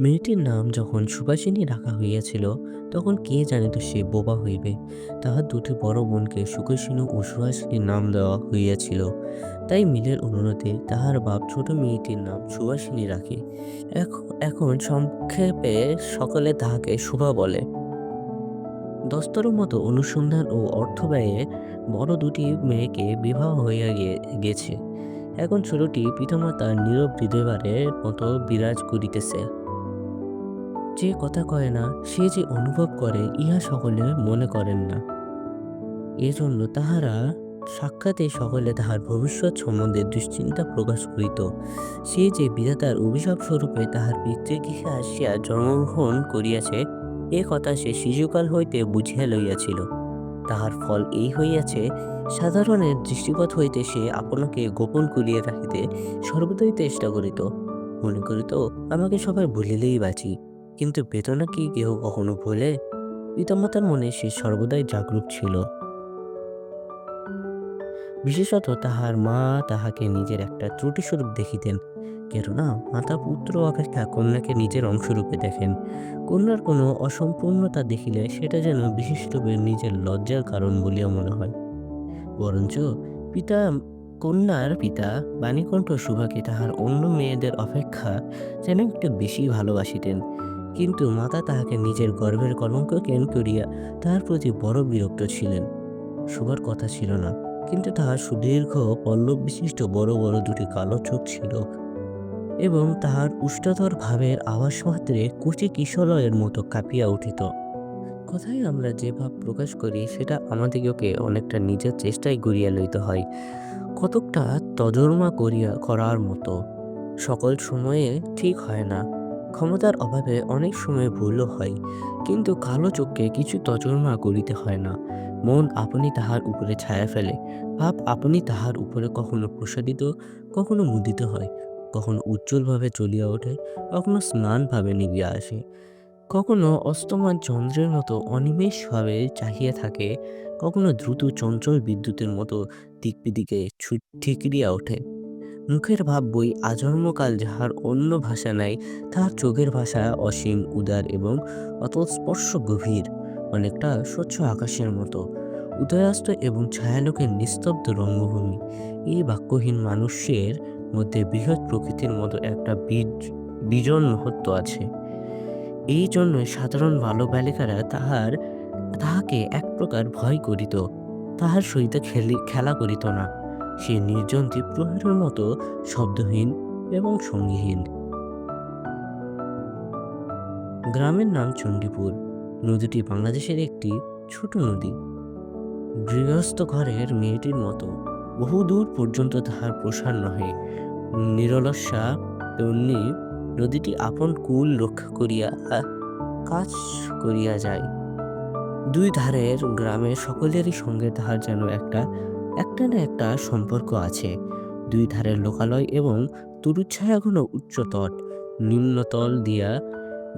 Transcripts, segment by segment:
মেয়েটির নাম যখন সুভাষিনী রাখা হইয়াছিল, তখন কে জানিত সে বোবা হইবে। তাহার দুটি বড় বোনকে সুখসিনী ও সুহাসিনীর নাম দেওয়া হইয়াছিল। তাই মিলের অনুরোধে তাহার বাপ ছোট মেয়েটির নাম সুভাষিনী রাখে। এখন সংক্ষেপে সকলে তাহাকে শুভা বলে। দস্তর মতো অনুসন্ধান ও অর্থ ব্যয়ে বড় দুটি মেয়েকে বিবাহ হইয়া গে- গেছে। এখন ছোটটি পিতামাতার নীরব হৃদয়বারের মতো বিরাজ করিতেছে। যে কথা কয় না, সে যে অনুভব করে, ইহা সকলে মনে করেন না। এজন্য তাহারা সাক্ষাতে সকলে তাহার ভবিষ্যৎ সম্বন্ধে দুশ্চিন্তা প্রকাশ করিত। সে যে বিধাতার অভিশাপ স্বরূপে তাহার পিতৃগৃহে আসিয়া জন্মগ্রহণ করিয়াছে, এ কথা সে শিশুকাল হইতে বুঝিয়া লইয়াছিল। তাহার ফল এই হইয়াছে, সাধারণের দৃষ্টিপথ হইতে সে আপনাকে গোপন করিয়া রাখিতে সর্বদাই চেষ্টা করিত। মনে করিত, আমাকে সবাই ভুলিলেই বাঁচি, কিন্তু বেদনা কি কেহ কখনো ভোলে? পিতামাতার মনে সে সর্বদাই জাগরূক ছিল। বিশেষত তাহার মা তাহাকে নিজের একটা ত্রুটিস্বরূপ দেখিতেন। কেননা মাতা পুত্র অপেক্ষা কন্যাকে নিজের অংশরূপে দেখেন। কন্যার কোনো অসম্পূর্ণতা দেখিলে সেটা যেন বিশিষ্টরূপে নিজের লজ্জার কারণ বলিয়া মনে হয়। বরঞ্চ পিতা, কন্যার পিতা, বাণীকণ্ঠ সুভাকে তাহার অন্য মেয়েদের অপেক্ষা যেন একটু বেশি ভালোবাসিতেন। কিন্তু মাতা তাহাকে নিজের গর্ভের কলঙ্ক কেন করিয়া তাহার প্রতি বড় বিরক্ত ছিলেন? শুভার কথা ছিল না, কিন্তু তাহার সুদীর্ঘ পল্লব বিশিষ্ট বড় বড় দুটি কালো চোখ ছিল। এবং তাহার উষ্ণতর ভাবের আভাস মাত্রে কুচি কিশলয়ের মতো কাঁপিয়া উঠিত। কথায় আমরা যে ভাব প্রকাশ করি, সেটা আমাদিগকে অনেকটা নিজের চেষ্টায় গড়িয়া লইতে হয়। কতকটা তজর্মা করিয়া, করার মতো। সকল সময়ে ঠিক হয় না। ক্ষমতার অভাবে অনেক সময় ভুলও হয়, কিন্তু কালো চোখকে কিছু তজর্মা করিতে হয় না। মন আপনি তাহার উপরে ছায়া ফেলে, ভাব আপনি তাহার উপরে কখনো প্রসাদিত, কখনো মুদিত হয়। কখনো উজ্জ্বলভাবে চলিয়া ওঠে, কখনো স্নানভাবে নিবিয়া আসে। কখনো অস্তমান চন্দ্রের মতো অনিমেষভাবে চাহিয়া থাকে, কখনো দ্রুত চঞ্চল বিদ্যুতের মতো দিক বিদিকে ঠিকরিয়া ওঠে। মুখের ভাব বই আজন্মকাল যাহার অন্য ভাষা নাই, তাহার চোখের ভাষা অসীম, উদার এবং অত স্পর্শ গভীর, অনেকটা স্বচ্ছ আকাশের মতো। উদয়াস্ত এবং ছায়ালোকের নিস্তব্ধ রঙ্গভূমি। এই বাক্যহীন মানুষের মধ্যে বৃহৎ প্রকৃতির মতো একটা বীজ, বিজন মহত্ব আছে। এই জন্য সাধারণ বালক বালিকারা তাহার, তাহাকে এক প্রকার ভয় করিত। তাহার সহিত খেলি, খেলা করিত না। সে নির্জন দ্বীপ্রহরের মতো শব্দহীন এবং সঙ্গীহীন। গ্রামের নাম চণ্ডীপুর। নদীটি বাংলাদেশের একটি ছোট নদী। গৃহস্থ ঘরের মেয়েটির মতো। বহু দূর পর্যন্ত তাহার প্রসার নহে। নিরলসা তন্নি নদীটি আপন কুল রক্ষা করিয়া কাজ করিয়া যায়। দুই ধারের গ্রামের সকলেরই সঙ্গে তাহার যেন একটা একটা না একটা সম্পর্ক আছে। দুই ধারের লোকালয় এবং তরুচ্ছায়াঘন উচ্চতট নিম্নতল দিয়া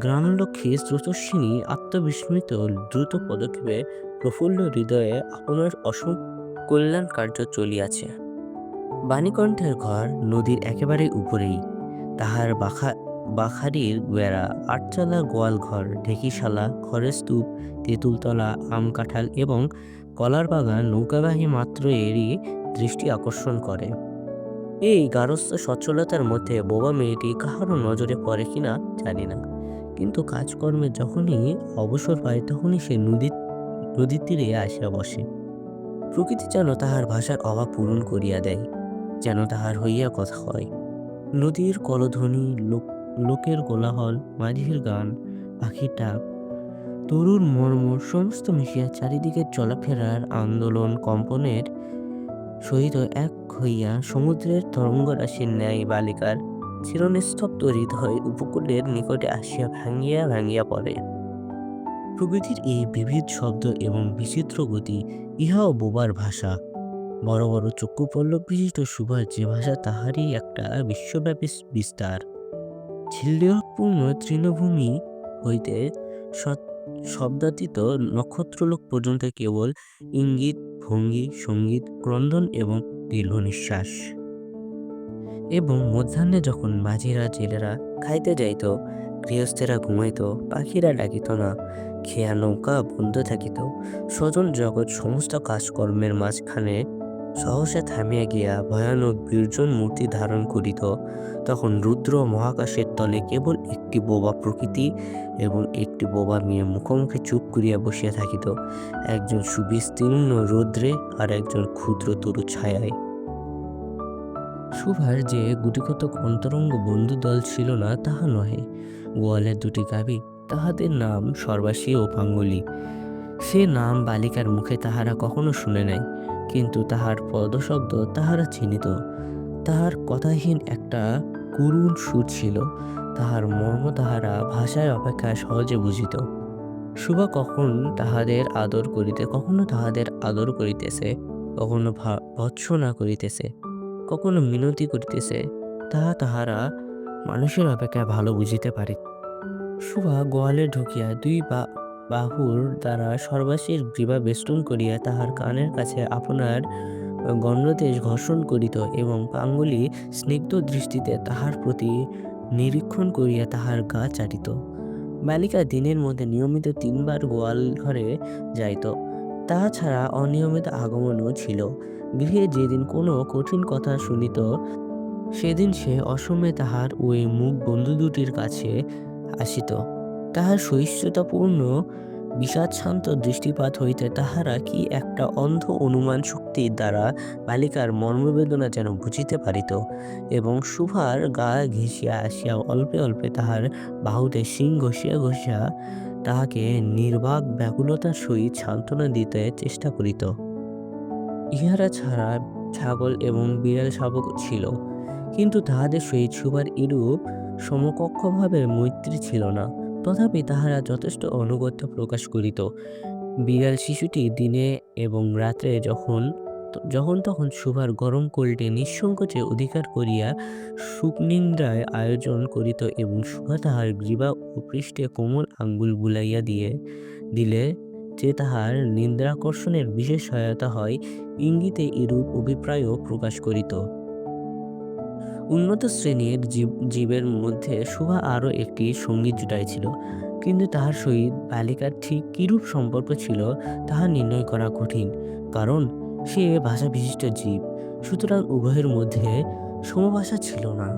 গ্রামলক্ষ্মী স্রোতস্বিনী আত্মবিস্মৃত দ্রুত পদক্ষেপে প্রফুল্ল হৃদয়ে আপনার অসম কল্যাণ কার্য চলিয়াছে। বাণীকণ্ঠের ঘর নদীর একেবারে উপরেই। তাহার বাখা, বাখারির বেড়া, আটচালা গোয়াল ঘর, ঢেকিশালা, খড়ের স্তূপ, তেঁতুলতলা, আম কাঁঠাল এবং কলার বাগান নৌকাবাহী মাত্র এরই দৃষ্টি আকর্ষণ করে। এই গারস্থ সচ্ছলতার মধ্যে বোবা মেয়েটি কাহারও নজরে পড়ে কিনা জানি না। কিন্তু কাজকর্মে যখনই অবসর পায় তখনই সে নদীর নদীর তীরে আসিয়া বসে। প্রকৃতি যেন তাহার ভাষার অভাব পূরণ করিয়া দেয়, যেন তাহার হইয়া কথা হয়। নদীর কলধ্বনি, লোক, লোকের কোলাহল, মাঝির গান, পাখির ডাক তরুর মর্ম সমস্ত মিশিয়া চারিদিকের চলাফেরার আন্দোলন কম্পনের সহিত এক হইয়া সমুদ্রের তরঙ্গরাশির ন্যায় বালিকার চিরনিস্তব্ধ হৃদয় উপকূলের নিকটে আসিয়া ভাঙিয়া ভাঙিয়া পড়ে। প্রকৃতির এই বিবিধ শব্দ এবং বিচিত্র গতি, ইহাও বোবার ভাষা। বড় বড় চক্ষুপল্লব বিশিষ্ট সুভাষ যে ভাষা, তাহারই একটা বিশ্বব্যাপী বিস্তার। ঝিল্লিয়পূর্ণ তৃণভূমি হইতে শব্দাতীত নক্ষত্রলোক পর্যন্ত কেবল ইঙ্গিত, ভঙ্গি, সংগীত, ক্রন্দন এবং দীর্ঘ নিঃশ্বাস। এবং মধ্যাহ্নে যখন মাঝিরা, জেলেরা খাইতে যাইত গৃহস্থেরা ঘুমাইত, পাখিরা ডাকিত না, খেয়া নৌকা, বন্ধ থাকিত। স্বজন জগৎ সমস্ত কাজকর্মের মাঝখানে সহসা থামিয়া গিয়া ভয়ানক বীর্জন মূর্তি ধারণ করিত। তখন রুদ্র মহাকাশের তলে কেবল একটি বোবা প্রকৃতি এবং একটি বোবা মেয়ে মুখোমুখি চুপ করিয়া বসিয়া থাকিত। একজন সুবিস্তীর্ণ রৌদ্রে আর একজন ক্ষুদ্র তরু ছায়ায়। সুভার যে গুটিকতক অন্তরঙ্গ বন্ধু দল ছিল না, তাহা নহে। গোয়ালের দুটি গাবি তাহাদের নাম সর্বাসী ও পাঙ্গলি। সে নাম বালিকার মুখে তাহারা কখনো শুনে নাই, কিন্তু তাহার পদশব্দ তাহারা চিনিত। তাহার কথাহীন একটা করুণ সুর ছিল, তাহার মর্ম তাহারা ভাষায় অপেক্ষা সহজে বুঝিত। শুভা কখন তাহাদের আদর করিতে, কখনো তাহাদের আদর করিতেছে, কখনো ভৎসনা করিতেছে। কখনো মিনতি করিতেছে তাহা তাহারা মানুষের অপেক্ষা ভালো বুঝিতে পারে। শুভা গোয়ালে ঢুকিয়া দুই বা, বাহুর দ্বারা সর্বাশীর গ্রীবা বেষ্টন করিয়া তাহার কানের কাছে আপনার গণ্ডদেশ ঘর্ষণ করিত এবং পাঙ্গুলি স্নিগ্ধ দৃষ্টিতে তাহার প্রতি নিরীক্ষণ করিয়া তাহার গা চাটিত। বালিকা দিনের মধ্যে নিয়মিত তিনবার গোয়াল ঘরে যাইত তাহা ছাড়া অনিয়মিত আগমনও ছিল। গৃহে যেদিন কোনো কঠিন কথা শুনিত, সেদিন সে অসমে তাহার ওই মুখ বন্ধু দুটির কাছে আসিত। তাহার সহিষ্ণুতাপূর্ণ, বিষাদশান্ত দৃষ্টিপাত হইতে তাহারা কি একটা অন্ধ অনুমান শক্তির দ্বারা বালিকার মর্মবেদনা যেন বুঝিতে পারিত এবং সুভার গা ঘেঁষিয়া আসিয়া অল্পে অল্পে তাহার বাহুতে শিং ঘষিয়া ঘষিয়া তাহাকে নির্বাক ব্যাকুলতার সহিত সান্ত্বনা দিতে চেষ্টা করিত। ইহারা ছাড়া ছাগল এবং বিড়াল শাবক ছিল, কিন্তু তাহাদের সহিত সুভার এরূপ সমকক্ষভাবে মৈত্রী ছিল না। তথাপি তাহারা যথেষ্ট অনুগত্য প্রকাশ করিত। বিড়াল শিশুটি দিনে এবং রাত্রে যখন যখন তখন সুভার গরম কোল্টে নিঃসংকোচে অধিকার করিয়া সুপনিন্দ্রায় আয়োজন করিত এবং সুভা তাহার গ্রীবা ও পৃষ্ঠে কোমল আঙ্গুল বুলাইয়া দিয়ে দিলে যে তাহার নিন্দ্রাকর্ষণের বিশেষ সহায়তা হয় ইঙ্গিতে এরূপ অভিপ্রায়ও প্রকাশ করিত। উন্নত শ্রেণির জীব, জীবের মধ্যে শুভা আরও একটি সঙ্গী জুটাইছিল, কিন্তু তাহার সহিত বালিকার ঠিক কিরূপ সম্পর্ক ছিল তাহা নির্ণয় করা কঠিন, কারণ সে ভাষা বিশিষ্ট জীব, সুতরাং উভয়ের মধ্যে সমভাষা ছিল না।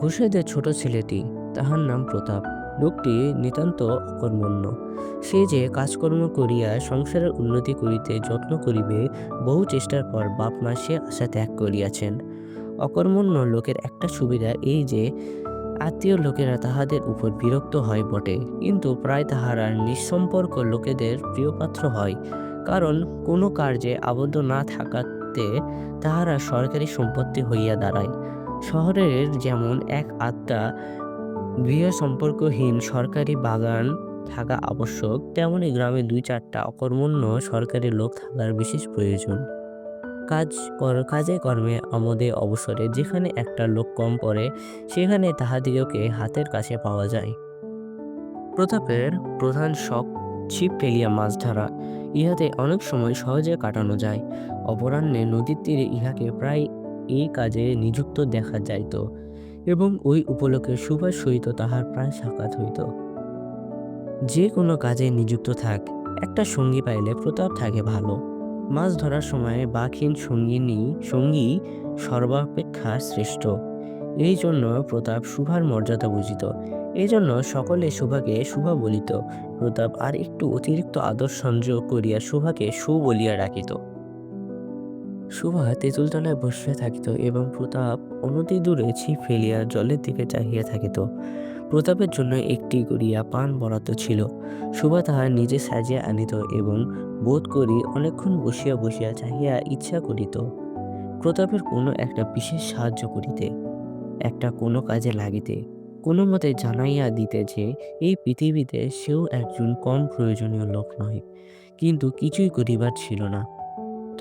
গোসাইদের ছোট ছেলেটি, তাহার নাম প্রতাপ। লোকটি নিতান্ত অকর্মণ্য। সে যে কাজকর্ম করিয়া সংসারের উন্নতি করিতে যত্ন করিবে, বহু চেষ্টার পর বাপ মা সে আশা ত্যাগ করিয়াছেন। অকর্মণ্য লোকের একটা সুবিধা এই যে, আত্মীয় লোকেরা তাহাদের উপর বিরক্ত হয় বটে, কিন্তু প্রায় তাহারা নিঃসম্পর্ক লোকেদের প্রিয়পাত্র হয়। কারণ কোনো কার্যে আবদ্ধ না থাকাতে তাহারা সরকারি সম্পত্তি হইয়া দাঁড়ায়। শহরের যেমন এক আত্মা গৃহ সম্পর্কহীন সরকারি বাগান থাকা আবশ্যক, তেমনি গ্রামে দুই চারটা অকর্মণ্য সরকারি লোক থাকার বিশেষ প্রয়োজন। কাজ কর, কাজে কর্মে আমোদে অবসরে যেখানে একটা লোক কম পড়ে, সেখানে তাহাদিগকে হাতের কাছে পাওয়া যায়। প্রতাপের প্রধান শখ ছিপ ফেলিয়া মাছ ধরা। ইহাতে অনেক সময় সহজে কাটানো যায়। অপরাহ্নে নদীর তীরে ইহাকে প্রায় এই কাজে নিযুক্ত দেখা যাইত। এবং ওই উপলক্ষে সুভাষ সহিত তাহার প্রায় সাক্ষাৎ হইত। যে কোনো কাজে নিযুক্ত থাক, একটা সঙ্গী পাইলে প্রতাপ থাকে ভালো। মাছ ধরার সময় বাঘহীন সঙ্গিনী, সঙ্গী সর্বাপেক্ষা শ্রেষ্ঠ। এই জন্য প্রতাপ শুভার মর্যাদা বুঝিত। এই জন্য সকলে শুভাকে শুভা বলিত। প্রতাপ আর একটু অতিরিক্ত আদর সংযোগ করিয়া শুভাকে সু বলিয়া ডাকিত শুভা তেঁতুলতলায় বসিয়া থাকিত এবং প্রতাপ অনতি দূরে ছিপ ফেলিয়া জলের দিকে চাহিয়া থাকিত। প্রতাপের জন্য একটি করিয়া পান বরাদ্দ ছিল। সুভা তাহার নিজে সাজিয়া আনিত এবং বোধ করি অনেকক্ষণ বসিয়া বসিয়া চাহিয়া ইচ্ছা করিত। প্রতাপের কোনো একটা বিশেষ সাহায্য করিতে, একটা কোনো কাজে লাগিতে, কোনো মতে জানাইয়া দিতে যে এই পৃথিবীতে সেও একজন কম প্রয়োজনীয় লোক নয় কিন্তু কিছুই করিবার ছিল না।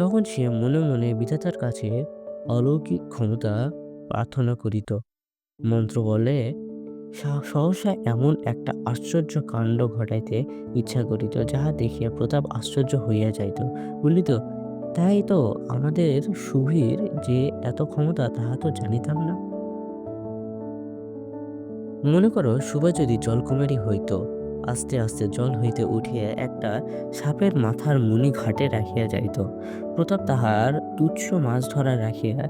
তখন সে মনে মনে বিধাতার কাছে অলৌকিক ক্ষমতা প্রার্থনা করিত। মন্ত্র বলে সহসা এমন একটা আশ্চর্য কাণ্ড ঘটাইতে ইচ্ছা করিত, যাহা দেখিয়া প্রতাপ আশ্চর্য হইয়া যাইত। বলিত তাই তো আমাদের সুবীর যে এত ক্ষমতা, তাহা তো জানিতাম না। মনে করো সুভা যদি জলকুমারী হইতো আস্তে আস্তে জল হইতে উঠিয়া একটা সাপের মাথার মুনি ঘাটে রাখিয়া যাইত। প্রতাপ তাহার তুচ্ছ মাছ ধরা রাখিয়া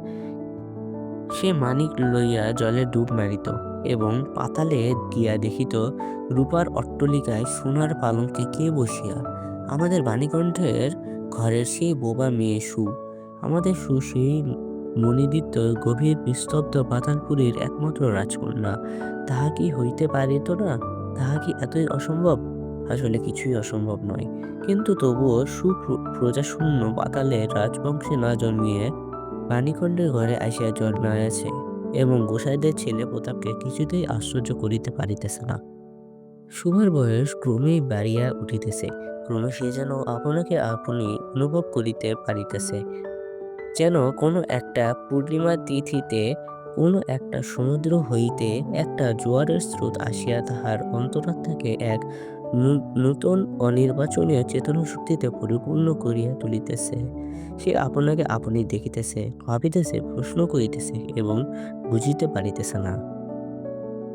সে মানিক লইয়া জলে ডুব মারিত এবং পাতালে গিয়া দেখিত রূপার অট্টলিকায় সোনার পালঙ্কে কে বসিয়া? আমাদের বাণীকণ্ঠের ঘরের সেই বোবা মেয়ে সু। আমাদের সু সেই মণিদিত্য গভীর নিস্তব্ধ পাতালপুরীর একমাত্র রাজকন্যা। তাহা কি হইতে পারিত না? তাহা কি এতই অসম্ভব? আসলে কিছুই অসম্ভব নয়। কিন্তু তবুও সুপ্রজাশূন্য পাতালের রাজবংশে না জন্মিয়ে বাণীখণ্ডের ঘরে আসিয়া জন্মাইয়াছে এবং গোসাইদের ছেলে প্রতাপকে কিছুতেই আশ্চর্য করিতে পারিতেছে না। শুভার বয়স ক্রমেই বাড়িয়া উঠিতেছে। ক্রমে সে যেন আপনাকে আপনি অনুভব করিতে পারিতেছে। যেন কোনো একটা পূর্ণিমা তিথিতে কোনো একটা সমুদ্র হইতে একটা জোয়ারের স্রোত আসিয়া তাহার অন্তরাত্মাকে এক নূতন অনির্বাচনীয় চেতনা শক্তিতে পরিপূর্ণ করিয়া তুলিতেছে। সে আপনাকে আপনি দেখিতেছে, ভাবিতেছে, প্রশ্ন করিতেছে এবং বুঝিতে পারিতেছে না।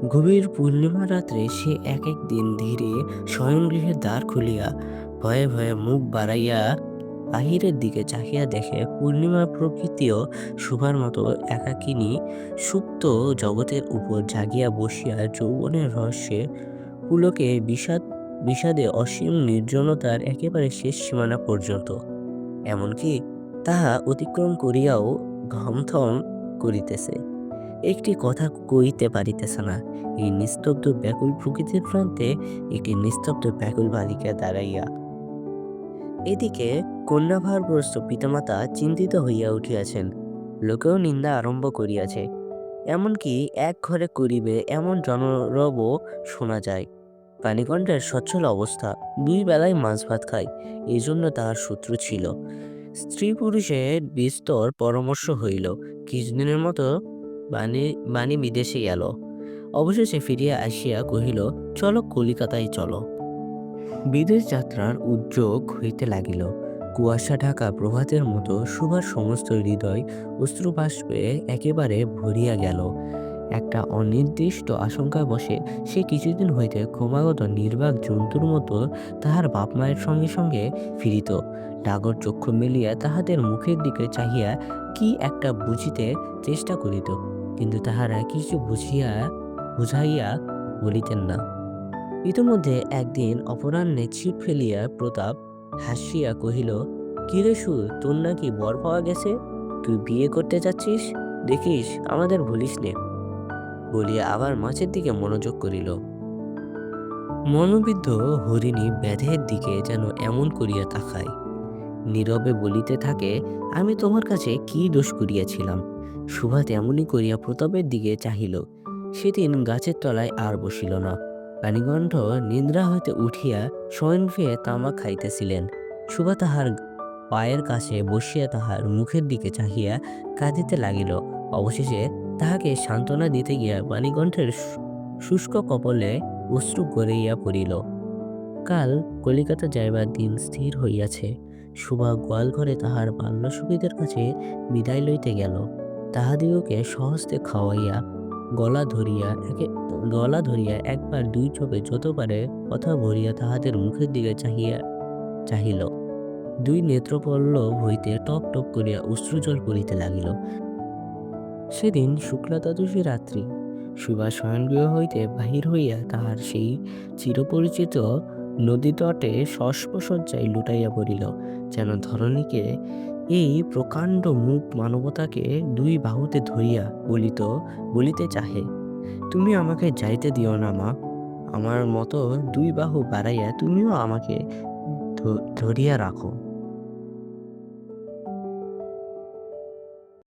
গভীর পূর্ণিমা রাত্রে সে এক এক দিন ধীরে শয়নগৃহের দ্বার খুলিয়া ভয়ে ভয়ে মুখ বাড়াইয়া বাহিরের দিকে চাহিয়া দেখে পূর্ণিমা প্রকৃতিও শুভার মতো একাকিনী সুপ্ত জগতের উপর জাগিয়া বসিয়া যৌবনের রহস্যে পুলকে বিষাদ, বিষাদে অসীম নির্জনতার একেবারে শেষ সীমানা পর্যন্ত। এমনকি তাহা অতিক্রম করিয়াও ঘমথম করিতেছে। একটি কথা কইতে পারিতেছে না, এই নিস্তব্ধ ব্যাকুল প্রকৃতির প্রান্তে একটি নিস্তব্ধ ব্যাকুল বালিকা দাঁড়াইয়া এদিকে কন্যাভারগ্রস্ত পিতামাতা চিন্তিত হইয়া উঠিয়াছেন। লোকেও নিন্দা আরম্ভ করিয়াছে। এমনকি এক ঘরে করিবে এমন জনরবও শোনা যায়। পানিকণ্ঠের সচ্ছল অবস্থা, দুই বেলায় মাছ ভাত খায় এই জন্য তাহার সূত্র ছিল। স্ত্রী পুরুষের বিস্তর পরামর্শ হইল, কিছুদিনের মতো বাণী বাণী বিদেশে গেল অবশেষে ফিরিয়া আসিয়া কহিল, চলো কলিকাতায় চলো। বিদেশ যাত্রার উদ্যোগ হইতে লাগিল। কুয়াশা ঢাকা প্রভাতের মতো সুভার সমস্ত হৃদয় অশ্রুবাষ্পে একেবারে ভরিয়া গেল। একটা অনির্দিষ্ট আশঙ্কায় বসে সে কিছুদিন হইতে ক্রমাগত নির্বাক জন্তুর মতো তাহার বাপ মায়ের সঙ্গে সঙ্গে ফিরিত। ডাগর চক্ষু মেলিয়া তাহাদের মুখের দিকে চাহিয়া কি একটা বুঝিতে চেষ্টা করিত, কিন্তু তাহারা কিছু বুঝিয়া, বুঝাইয়া বলিতেন না। ইতোমধ্যে একদিন অপরাহ্নে ছিপ ফেলিয়া প্রতাপ হাসিয়া কহিল, কিরে সু তোর নাকি বর পাওয়া গেছে? তুই বিয়ে করতে যাচ্ছিস? দেখিস, আমাদের ভুলিস নে। বলিয়া আবার মাছের দিকে মনোযোগ করিল। মনোবিদ্ধ হরিণী ব্যাধের দিকে যেন এমন করিয়া তাকায়। নীরবে বলিতে থাকে, আমি তোমার কাছে কি দোষ করিয়াছিলাম? সুভা তেমনি করিয়া প্রতাপের দিকে চাহিল। সেদিন গাছের তলায় আর বসিল না। প্রাণীকণ্ঠ নিদ্রা হইতে উঠিয়া শয়ন ফিরে তামাক খাইতেছিলেন। সুভা তাহার পায়ের কাছে বসিয়া তাহার মুখের দিকে চাহিয়া কাঁদিতে লাগিল। অবশেষে তাহাকে সান্ত্বনা দিতে গিয়া বাণীকণ্ঠের শুষ্ক কপলে অশ্রু গড়াইয়া পড়িল। কাল কলিকাতা যাইবার দিন স্থির হইয়াছে। সুভা গোয়ালঘরে তাহার বাল্যসখীদের কাছে বিদায় লইতে গেল। তাহাদিগকে সহস্তে খাওয়াইয়া গলা ধরিয়া একে, গলা ধরিয়া একবার দুই চোখে যতবারে কথা ভরিয়া তাহাদের মুখের দিকে চাহিয়া, চাহিল। দুই নেত্রপল্লব হইতে টপ টপ করিয়া অশ্রুজল পড়িতে লাগিল। সেদিন শুক্লা দ্বাদশী রাত্রি সুভাষ শয়নগৃহ হইতে বাহির হইয়া তাহার সেই চিরপরিচিত নদী নদীতটে সস্পসজ্জায় লুটাইয়া পড়িল, যেন ধরণীকে এই প্রকাণ্ড মুখ মানবতাকে দুই বাহুতে ধরিয়া বলিত, বলিতে চাহে। তুমি আমাকে যাইতে দিও না, মা। আমার মতো দুই বাহু বাড়াইয়া তুমিও আমাকে ধরিয়া রাখো।